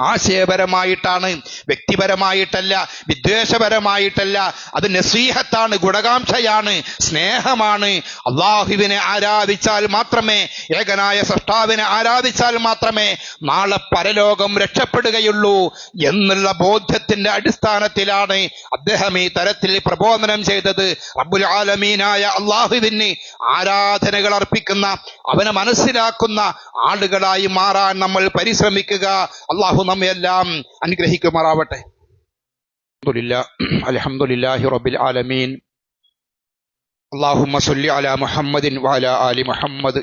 ആശയപരമായിട്ടാണ് വ്യക്തിപരമായിട്ടല്ല വിദ്വേഷപരമായിട്ടല്ല അത് നസീഹത്താണ് ഗുണകാംക്ഷയാണ് സ്നേഹമാണ്. അള്ളാഹുവിനെ ആരാധിച്ചാൽ മാത്രമേ ഏകനായ സൃഷ്ടാവിനെ ആരാധിച്ചാൽ മാത്രമേ നാളെ പരലോകം രക്ഷപ്പെടുകയുള്ളൂ എന്നുള്ള ബോധ്യത്തിന്റെ അടിസ്ഥാനത്തിലാണ് അദ്ദേഹം ഈ തരത്തിൽ പ്രബോധനം ചെയ്തത്. റബ്ബുൽ ആലമീനായ അള്ളാഹുവിന് ആരാധനകൾ അർപ്പിക്കുന്ന അവനെ മനസ്സിലാക്കുന്ന ആളുകളായി മാറാൻ നമ്മൾ പരിശ്രമിക്കുക. അള്ളാഹു അള്ളാഹു നമ്മയെല്ലാം അനുഗ്രഹിക്കുമാറാവട്ടെ. ആലമീൻ. മുഹമ്മദിൻ മുഹമ്മദ്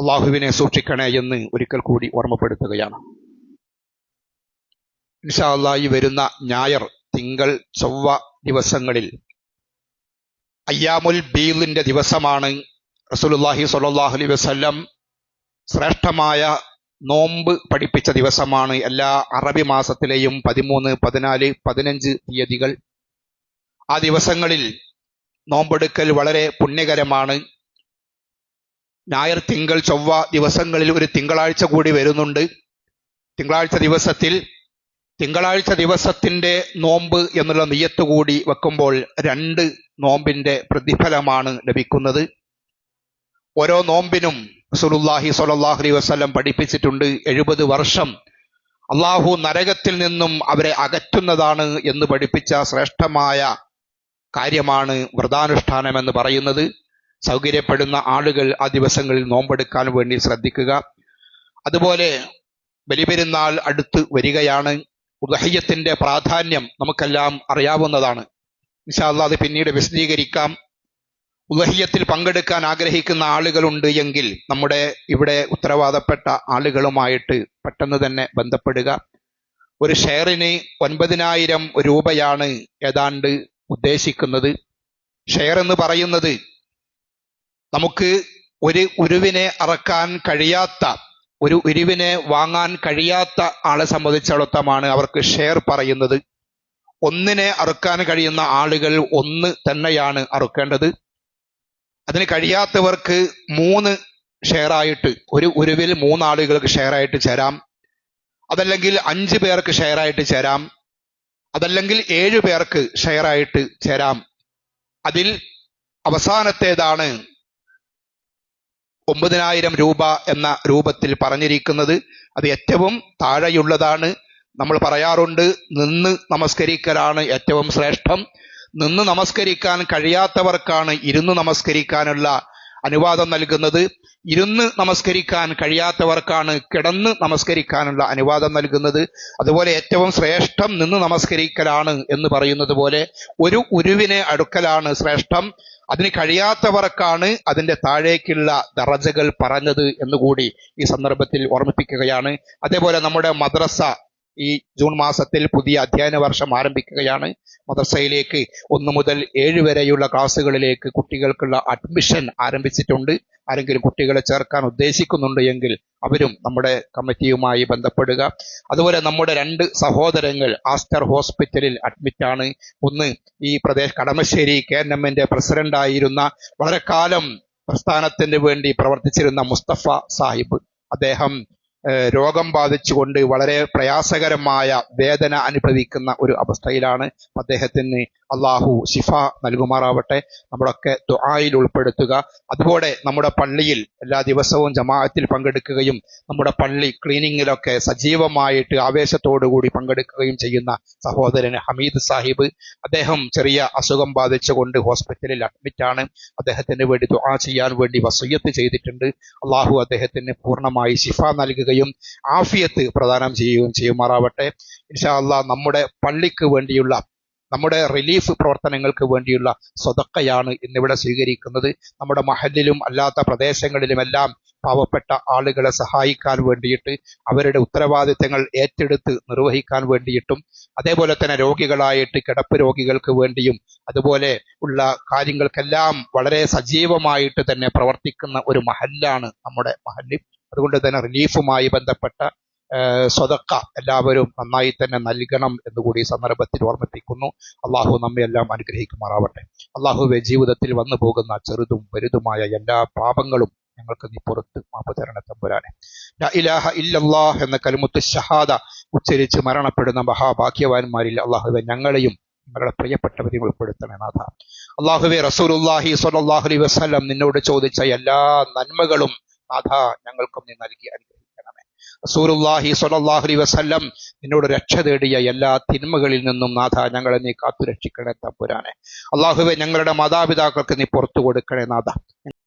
അള്ളാഹുവിനെ സൂക്ഷിക്കണേ എന്ന് ഒരിക്കൽ കൂടി ഓർമ്മപ്പെടുത്തുകയാണ്. ഇൻഷാല്ലായി വരുന്ന ഞായർ തിങ്കൾ ചൊവ്വ ദിവസങ്ങളിൽ അയ്യാമുൽ ബീലിന്റെ ദിവസമാണ് റസൂലുല്ലാഹി സ്വല്ലാഹു അലൈ ശ്രേഷ്ഠമായ നോമ്പ് പഠിപ്പിച്ച ദിവസമാണ് എല്ലാ അറബി മാസത്തിലെയും പതിമൂന്ന് പതിനാല് പതിനഞ്ച് തീയതികൾ. ആ ദിവസങ്ങളിൽ നോമ്പെടുക്കൽ വളരെ പുണ്യകരമാണ്. ഞായർ തിങ്കൾ ചൊവ്വ ദിവസങ്ങളിൽ ഒരു തിങ്കളാഴ്ച കൂടി വരുന്നുണ്ട്. തിങ്കളാഴ്ച ദിവസത്തിൽ തിങ്കളാഴ്ച ദിവസത്തിന്റെ നോമ്പ് എന്നുള്ള നെയ്യത്ത് കൂടി വെക്കുമ്പോൾ രണ്ട് നോമ്പിന്റെ പ്രതിഫലമാണ് ലഭിക്കുന്നത്. ഓരോ നോമ്പിനും സുലുല്ലാഹി സ്വല്ലല്ലാഹു അലൈഹി വസല്ലം പഠിപ്പിച്ചിട്ടുണ്ട് എഴുപത് വർഷം. അള്ളാഹു നരകത്തിൽ നിന്നും അവരെ അകറ്റുന്നതാണ് എന്ന് പഠിപ്പിച്ച ശ്രേഷ്ഠമായ കാര്യമാണ് വ്രതാനുഷ്ഠാനം എന്ന് പറയുന്നത്. സൗകര്യപ്പെടുന്ന ആളുകൾ ആ ദിവസങ്ങളിൽ നോമ്പെടുക്കാൻ വേണ്ടി ശ്രദ്ധിക്കുക. അതുപോലെ ബലിപെരുന്നാൾ അടുത്ത് വരികയാണ്. ഉദഹയ്യത്തിന്റെ പ്രാധാന്യം നമുക്കെല്ലാം അറിയാവുന്നതാണ്. വിശാല അത് പിന്നീട് വിശദീകരിക്കാം. ഉദഹയ്യത്തിൽ പങ്കെടുക്കാൻ ആഗ്രഹിക്കുന്ന ആളുകളുണ്ട് എങ്കിൽ നമ്മുടെ ഇവിടെ ഉത്തരവാദപ്പെട്ട ആളുകളുമായിട്ട് പെട്ടെന്ന് തന്നെ ബന്ധപ്പെടുക. ഒരു ഷെയറിന് ഒൻപതിനായിരം രൂപയാണ് ഏതാണ്ട് ഉദ്ദേശിക്കുന്നത്. ഷെയർ എന്ന് പറയുന്നത് നമുക്ക് ഒരു ഉരുവിനെ അറക്കാൻ കഴിയാത്ത ഒരു ഉരുവിനെ വാങ്ങാൻ കഴിയാത്ത ആളെ സംബന്ധിച്ചിടത്തോളമാണ് അവർക്ക് ഷെയർ പറയുന്നത്. ഒന്നിനെ അറുക്കാൻ കഴിയുന്ന ആളുകൾ ഒന്ന് തന്നെയാണ് അറുക്കേണ്ടത്. അതിന് കഴിയാത്തവർക്ക് മൂന്ന് ഷെയർ ആയിട്ട് ഒരു ഉരുവിൽ മൂന്നാളുകൾക്ക് ഷെയർ ആയിട്ട് ചേരാം. അതല്ലെങ്കിൽ അഞ്ച് പേർക്ക് ഷെയർ ആയിട്ട് ചേരാം. അതല്ലെങ്കിൽ ഏഴു പേർക്ക് ഷെയർ ആയിട്ട് ചേരാം. അതിൽ അവസാനത്തേതാണ് ഒമ്പതിനായിരം രൂപ എന്ന രൂപത്തിൽ പറഞ്ഞിരിക്കുന്നത്. അത് ഏറ്റവും താഴെയുള്ളതാണ്. നമ്മൾ പറയാറുണ്ട് നിന്ന് നമസ്കരിക്കലാണ് ഏറ്റവും ശ്രേഷ്ഠം. നിന്ന് നമസ്കരിക്കാൻ കഴിയാത്തവർക്കാണ് ഇരുന്ന് നമസ്കരിക്കാനുള്ള അനുവാദം നൽകുന്നത്. ഇരുന്ന് നമസ്കരിക്കാൻ കഴിയാത്തവർക്കാണ് കിടന്ന് നമസ്കരിക്കാനുള്ള അനുവാദം നൽകുന്നത്. അതുപോലെ ഏറ്റവും ശ്രേഷ്ഠം നിന്ന് നമസ്കരിക്കലാണ് എന്ന് പറയുന്നത് പോലെ ഒരു ഉരുവിനെ അടുക്കലാണ് ശ്രേഷ്ഠം. അതിന് കഴിയാത്തവർക്കാണ് അതിന്റെ താഴേക്കുള്ള ദറജകൾ പറഞ്ഞത് എന്നുകൂടി ഈ സന്ദർഭത്തിൽ ഓർമ്മിപ്പിക്കുകയാണ്. അതേപോലെ നമ്മുടെ മദ്രസ ഈ ജൂൺ മാസത്തിൽ പുതിയ അധ്യയന വർഷം ആരംഭിക്കുകയാണ്. മദ്രസയിലേക്ക് ഒന്ന് മുതൽ ഏഴ് വരെയുള്ള ക്ലാസ്സുകളിലേക്ക് കുട്ടികൾക്കുള്ള അഡ്മിഷൻ ആരംഭിച്ചിട്ടുണ്ട്. ആരെങ്കിലും കുട്ടികളെ ചേർക്കാൻ ഉദ്ദേശിക്കുന്നുണ്ട് എങ്കിൽ അവരും നമ്മുടെ കമ്മിറ്റിയുമായി ബന്ധപ്പെടുക. അതുപോലെ നമ്മുടെ രണ്ട് സഹോദരങ്ങൾ ആസ്റ്റർ ഹോസ്പിറ്റലിൽ അഡ്മിറ്റാണ് ഒന്ന് ഈ പ്രദേശ കടമശ്ശേരി കെ എൻ എമ്മിന്റെ പ്രസിഡന്റായിരുന്ന വളരെ കാലം പ്രസ്ഥാനത്തിന് വേണ്ടി പ്രവർത്തിച്ചിരുന്ന മുസ്തഫ സാഹിബ്. അദ്ദേഹം രോഗം ബാധിച്ചുകൊണ്ട് വളരെ പ്രയാസകരമായ വേദന അനുഭവിക്കുന്ന ഒരു അവസ്ഥയിലാണ് അദ്ദേഹത്തിന് അള്ളാഹു ശിഫ നൽകുമാറാവട്ടെ. നമ്മളൊക്കെ ദുആയിൽ ഉൾപ്പെടുത്തുക. അതുപോലെ നമ്മുടെ പള്ളിയിൽ എല്ലാ ദിവസവും ജമാഅത്തിൽ പങ്കെടുക്കുകയും നമ്മുടെ പള്ളി ക്ലീനിങ്ങിലൊക്കെ സജീവമായിട്ട് ആവേശത്തോടുകൂടി പങ്കെടുക്കുകയും ചെയ്യുന്ന സഹോദരൻ ഹമീദ് സാഹിബ് അദ്ദേഹം ചെറിയ അസുഖം ബാധിച്ചുകൊണ്ട് ഹോസ്പിറ്റലിൽ അഡ്മിറ്റാണ് അദ്ദേഹത്തിന് വേണ്ടി ദുആ ചെയ്യാൻ വേണ്ടി വസയ്യത്ത് ചെയ്തിട്ടുണ്ട്. അള്ളാഹു അദ്ദേഹത്തിന് പൂർണമായി ശിഫ നൽകുകയും ആഫിയത്ത് പ്രദാനം ചെയ്യുകയും ചെയ്യുമാറാവട്ടെ. ഇൻഷാ നമ്മുടെ പള്ളിക്ക് വേണ്ടിയുള്ള നമ്മുടെ റിലീഫ് പ്രവർത്തനങ്ങൾക്ക് വേണ്ടിയുള്ള സ്വതക്കയാണ് ഇന്നിവിടെ സ്വീകരിക്കുന്നത്. നമ്മുടെ മഹലിലും അല്ലാത്ത പ്രദേശങ്ങളിലുമെല്ലാം പാവപ്പെട്ട ആളുകളെ സഹായിക്കാൻ വേണ്ടിയിട്ട് അവരുടെ ഉത്തരവാദിത്തങ്ങൾ ഏറ്റെടുത്ത് നിർവഹിക്കാൻ വേണ്ടിയിട്ടും അതേപോലെ തന്നെ രോഗികളായിട്ട് കിടപ്പ് രോഗികൾക്ക് വേണ്ടിയും അതുപോലെ ഉള്ള കാര്യങ്ങൾക്കെല്ലാം വളരെ സജീവമായിട്ട് തന്നെ പ്രവർത്തിക്കുന്ന ഒരു മഹല്ലാണ് നമ്മുടെ മഹല്ല്. അതുകൊണ്ട് തന്നെ റിലീഫുമായി ബന്ധപ്പെട്ട സ്വതക്ക എല്ലാവരും നന്നായി തന്നെ നൽകണം എന്ന് കൂടി സന്ദർഭത്തിൽ ഓർമ്മിപ്പിക്കുന്നു. അള്ളാഹു നമ്മെ എല്ലാം അനുഗ്രഹിക്കുമാറാവട്ടെ. അള്ളാഹുവെ ജീവിതത്തിൽ വന്നു പോകുന്ന ചെറുതും വലുതുമായ എല്ലാ പാപങ്ങളും ഞങ്ങൾക്ക് നീ പുറത്ത് മാപ്പ് തരണ തമ്പുരാനെ ഇലാഹ ഇല്ലല്ലാഹ് എന്ന കലിമുത്ത് ഷഹാദ ഉച്ചരിച്ച് മരണപ്പെടുന്ന മഹാഭാഗ്യവാന്മാരിൽ അള്ളാഹുവെ ഞങ്ങളെയും ഞങ്ങളുടെ പ്രിയപ്പെട്ടവരെയും ഉൾപ്പെടുത്തണേ നാഥ. അള്ളാഹുവെ റസൂലുല്ലാഹി സ്വല്ലല്ലാഹു അലൈഹി വസല്ലം നിന്നോട് ചോദിച്ച എല്ലാ നന്മകളും നാഥ ഞങ്ങൾക്കും നീ നൽകി അനുഗ്രഹിക്കണമേ. റസൂലുല്ലാഹി അലൈഹി വസല്ലം നിന്നോട് രക്ഷ തേടിയ എല്ലാ തിന്മകളിൽ നിന്നും നാഥ ഞങ്ങളെ നീ കാത്തു രക്ഷിക്കണേ തമ്പുരാനെ. അള്ളാഹുവെ ഞങ്ങളുടെ മാതാപിതാക്കൾക്ക് നീ പുറത്തു കൊടുക്കണേ നാഥ.